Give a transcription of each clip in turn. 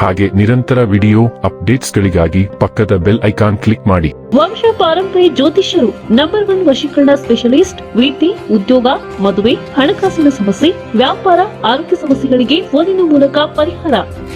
ಹಾಗೆ ನಿರಂತರ ವಿಡಿಯೋ ಅಪ್ಡೇಟ್ಸ್ಗಳಿಗಾಗಿ ಪಕ್ಕದ ಬೆಲ್ ಐಕಾನ್ ಕ್ಲಿಕ್ ಮಾಡಿ. ವಂಶ ಪಾರಂಪರಿ ಜ್ಯೋತಿಷ್ಯರು ನಂಬರ್ ಒನ್ ವಶೀಕರಣ ಸ್ಪೆಷಲಿಸ್ಟ್ ವೀಟಿ ಉದ್ಯೋಗ ಮದುವೆ ಹಣಕಾಸಿನ ಸಮಸ್ಯೆ ವ್ಯಾಪಾರ ಆರೋಗ್ಯ ಸಮಸ್ಯೆಗಳಿಗೆ ಫೋನಿನ ಮೂಲಕ ಪರಿಹಾರ.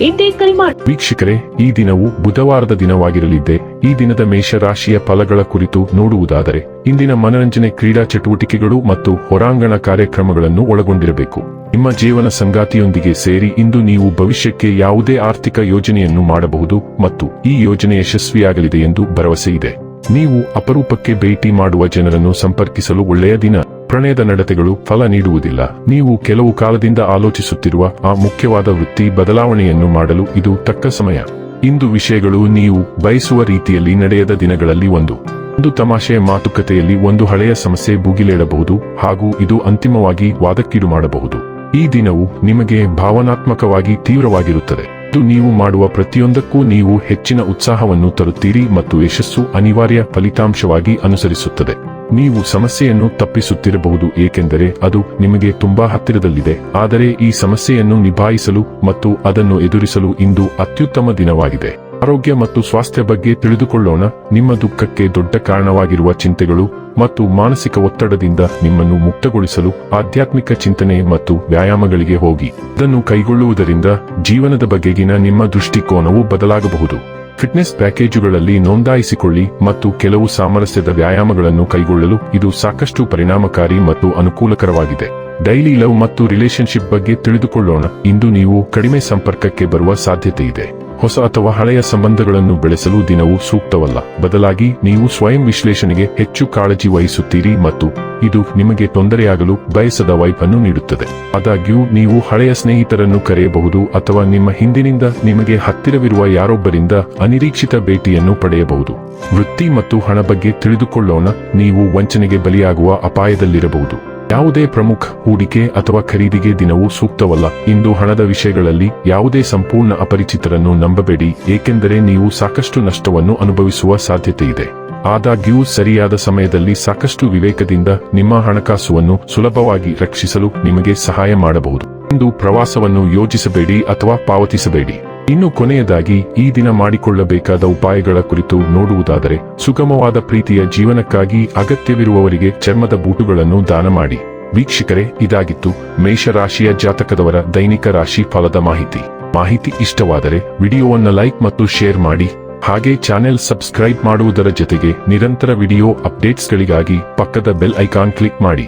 ಇಂದೇ ಕರೆ ಮಾಡಿ ವೀಕ್ಷಕರೇ ಈ ದಿನವು ಬುಧವಾರದ ದಿನವಾಗಿರಲಿದ್ದೆ ಈ ದಿನದ ಮೇಷರಾಶಿಯ ಫಲಗಳ ಕುರಿತು ನೋಡುವುದಾದರೆ ಇಂದಿನ ಮನರಂಜನೆ ಕ್ರೀಡಾ ಚಟುವಟಿಕೆಗಳು ಮತ್ತು ಹೊರಾಂಗಣ ಕಾರ್ಯಕ್ರಮಗಳನ್ನು ಒಳಗೊಂಡಿರಬೇಕು. ನಿಮ್ಮ ಜೀವನ ಸಂಗಾತಿಯೊಂದಿಗೆ ಸೇರಿ ಇಂದು ನೀವು ಭವಿಷ್ಯಕ್ಕೆ ಯಾವುದೇ ಆರ್ಥಿಕ ಯೋಜನೆಯನ್ನು ಮಾಡಬಹುದು ಮತ್ತು ಈ ಯೋಜನೆ ಯಶಸ್ವಿಯಾಗಲಿದೆ ಎಂದು ಭರವಸೆ ಇದೆ. ನೀವು ಅಪರೂಪಕ್ಕೆ ಭೇಟಿ ಮಾಡುವ ಜನರನ್ನು ಸಂಪರ್ಕಿಸಲು ಒಳ್ಳೆಯ ದಿನ. ಪ್ರಣಯದ ನಡತೆಗಳು ಫಲ ನೀಡುವುದಿಲ್ಲ. ನೀವು ಕೆಲವು ಕಾಲದಿಂದ ಆಲೋಚಿಸುತ್ತಿರುವ ಆ ಮುಖ್ಯವಾದ ವೃತ್ತಿ ಬದಲಾವಣೆಯನ್ನು ಮಾಡಲು ಇದು ತಕ್ಕ ಸಮಯ. ಇಂದು ವಿಷಯಗಳು ನೀವು ಬಯಸುವ ರೀತಿಯಲ್ಲಿ ನಡೆಯದ ದಿನಗಳಲ್ಲಿ ಒಂದು. ಒಂದು ತಮಾಷೆಯ ಮಾತುಕತೆಯಲ್ಲಿ ಒಂದು ಹಳೆಯ ಸಮಸ್ಯೆ ಭುಗಿಲೇಳಬಹುದು ಹಾಗೂ ಇದು ಅಂತಿಮವಾಗಿ ವಾದಕ್ಕೀಡು ಮಾಡಬಹುದು. ಈ ದಿನವು ನಿಮಗೆ ಭಾವನಾತ್ಮಕವಾಗಿ ತೀವ್ರವಾಗಿರುತ್ತದೆ. ಇದು ನೀವು ಮಾಡುವ ಪ್ರತಿಯೊಂದಕ್ಕೂ ನೀವು ಹೆಚ್ಚಿನ ಉತ್ಸಾಹವನ್ನು ತರುತ್ತೀರಿ ಮತ್ತು ಯಶಸ್ಸು ಅನಿವಾರ್ಯ ಫಲಿತಾಂಶವಾಗಿ ಅನುಸರಿಸುತ್ತದೆ. ನೀವು ಸಮಸ್ಯೆಯನ್ನು ತಪ್ಪಿಸುತ್ತಿರಬಹುದು, ಏಕೆಂದರೆ ಅದು ನಿಮಗೆ ತುಂಬಾ ಹತ್ತಿರದಲ್ಲಿದೆ. ಆದರೆ ಈ ಸಮಸ್ಯೆಯನ್ನು ನಿಭಾಯಿಸಲು ಮತ್ತು ಅದನ್ನು ಎದುರಿಸಲು ಇಂದು ಅತ್ಯುತ್ತಮ ದಿನವಾಗಿದೆ. ಆರೋಗ್ಯ ಮತ್ತು ಸ್ವಾಸ್ಥ್ಯ ಬಗ್ಗೆ ತಿಳಿದುಕೊಳ್ಳೋಣ. ನಿಮ್ಮ ದುಃಖಕ್ಕೆ ದೊಡ್ಡ ಕಾರಣವಾಗಿರುವ ಚಿಂತೆಗಳು ಮತ್ತು ಮಾನಸಿಕ ಒತ್ತಡದಿಂದ ನಿಮ್ಮನ್ನು ಮುಕ್ತಗೊಳಿಸಲು ಆಧ್ಯಾತ್ಮಿಕ ಚಿಂತನೆ ಮತ್ತು ವ್ಯಾಯಾಮಗಳಿಗೆ ಹೋಗಿ. ಇದನ್ನು ಕೈಗೊಳ್ಳುವುದರಿಂದ ಜೀವನದ ಬಗೆಗಿನ ನಿಮ್ಮ ದೃಷ್ಟಿಕೋನವು ಬದಲಾಗಬಹುದು. ಫಿಟ್ನೆಸ್ ಪ್ಯಾಕೇಜುಗಳಲ್ಲಿ ನೋಂದಾಯಿಸಿಕೊಳ್ಳಿ ಮತ್ತು ಕೆಲವು ಸಾಮರಸ್ಯದ ವ್ಯಾಯಾಮಗಳನ್ನು ಕೈಗೊಳ್ಳಲು ಇದು ಸಾಕಷ್ಟು ಪರಿಣಾಮಕಾರಿ ಮತ್ತು ಅನುಕೂಲಕರವಾಗಿದೆ. ಡೈಲಿ ಲವ್ ಮತ್ತು ರಿಲೇಶನ್ಶಿಪ್ ಬಗ್ಗೆ ತಿಳಿದುಕೊಳ್ಳೋಣ. ಇಂದು ನೀವು ಕಡಿಮೆ ಸಂಪರ್ಕಕ್ಕೆ ಬರುವ ಸಾಧ್ಯತೆ ಇದೆ ಹೊಸ ಅಥವಾ ಹಳೆಯ ಸಂಬಂಧಗಳನ್ನು ಬೆಳೆಸಲು ದಿನವು ಸೂಕ್ತವಲ್ಲ. ಬದಲಾಗಿ ನೀವು ಸ್ವಯಂ ವಿಶ್ಲೇಷಣೆಗೆ ಹೆಚ್ಚು ಕಾಳಜಿ ವಹಿಸುತ್ತೀರಿ ಮತ್ತು ಇದು ನಿಮಗೆ ತೊಂದರೆಯಾಗಲು ಬಯಸದ ವೈಫ್ ಅನ್ನು ನೀಡುತ್ತದೆ. ಆದಾಗ್ಯೂ, ನೀವು ಹಳೆಯ ಸ್ನೇಹಿತರನ್ನು ಕರೆಯಬಹುದು ಅಥವಾ ನಿಮ್ಮ ಹಿಂದಿನಿಂದ ನಿಮಗೆ ಹತ್ತಿರವಿರುವ ಯಾರೊಬ್ಬರಿಂದ ಅನಿರೀಕ್ಷಿತ ಭೇಟಿಯನ್ನು ಪಡೆಯಬಹುದು. ವೃತ್ತಿ ಮತ್ತು ಹಣ ಬಗ್ಗೆ ತಿಳಿದುಕೊಳ್ಳೋಣ. ನೀವು ವಂಚನೆಗೆ ಬಲಿಯಾಗುವ ಅಪಾಯದಲ್ಲಿರಬಹುದು. ಯಾವುದೇ ಪ್ರಮುಖ ಹೂಡಿಕೆ ಅಥವಾ ಖರೀದಿಗೆ ದಿನವೂ ಸೂಕ್ತವಲ್ಲ. ಇಂದು ಹಣದ ವಿಷಯಗಳಲ್ಲಿ ಯಾವುದೇ ಸಂಪೂರ್ಣ ಅಪರಿಚಿತರನ್ನು ನಂಬಬೇಡಿ, ಏಕೆಂದರೆ ನೀವು ಸಾಕಷ್ಟು ನಷ್ಟವನ್ನು ಅನುಭವಿಸುವ ಸಾಧ್ಯತೆ ಇದೆ ಆದಾಗ್ಯೂ, ಸರಿಯಾದ ಸಮಯದಲ್ಲಿ ಸಾಕಷ್ಟು ವಿವೇಕದಿಂದ ನಿಮ್ಮ ಹಣಕಾಸುವನ್ನು ಸುಲಭವಾಗಿ ರಕ್ಷಿಸಲು ನಿಮಗೆ ಸಹಾಯ ಮಾಡಬಹುದು. ಇಂದು ಪ್ರವಾಸವನ್ನು ಯೋಜಿಸಬೇಡಿ ಅಥವಾ ಪಾವತಿಸಬೇಡಿ. ಇನ್ನು ಕೊನೆಯದಾಗಿ ಈ ದಿನ ಮಾಡಿಕೊಳ್ಳಬೇಕಾದ ಉಪಾಯಗಳ ಕುರಿತು ನೋಡುವುದಾದರೆ ಸುಗಮವಾದ ಪ್ರೀತಿಯ ಜೀವನಕ್ಕಾಗಿ ಅಗತ್ಯವಿರುವವರಿಗೆ ಚರ್ಮದ ಬೂಟುಗಳನ್ನು ದಾನ ಮಾಡಿ. ವೀಕ್ಷಕರೇ, ಇದಾಗಿತ್ತು ಮೇಷರಾಶಿಯ ಜಾತಕದವರ ದೈನಿಕ ರಾಶಿ ಫಲದ ಮಾಹಿತಿ. ಮಾಹಿತಿ ಇಷ್ಟವಾದರೆ ವಿಡಿಯೋವನ್ನು ಲೈಕ್ ಮತ್ತು ಶೇರ್ ಮಾಡಿ. ಹಾಗೆ ಚಾನೆಲ್ ಸಬ್ಸ್ಕ್ರೈಬ್ ಮಾಡುವುದರ ಜೊತೆಗೆ ನಿರಂತರ ವಿಡಿಯೋ ಅಪ್ಡೇಟ್ಸ್ಗಳಿಗಾಗಿ ಪಕ್ಕದ ಬೆಲ್ ಐಕಾನ್ ಕ್ಲಿಕ್ ಮಾಡಿ.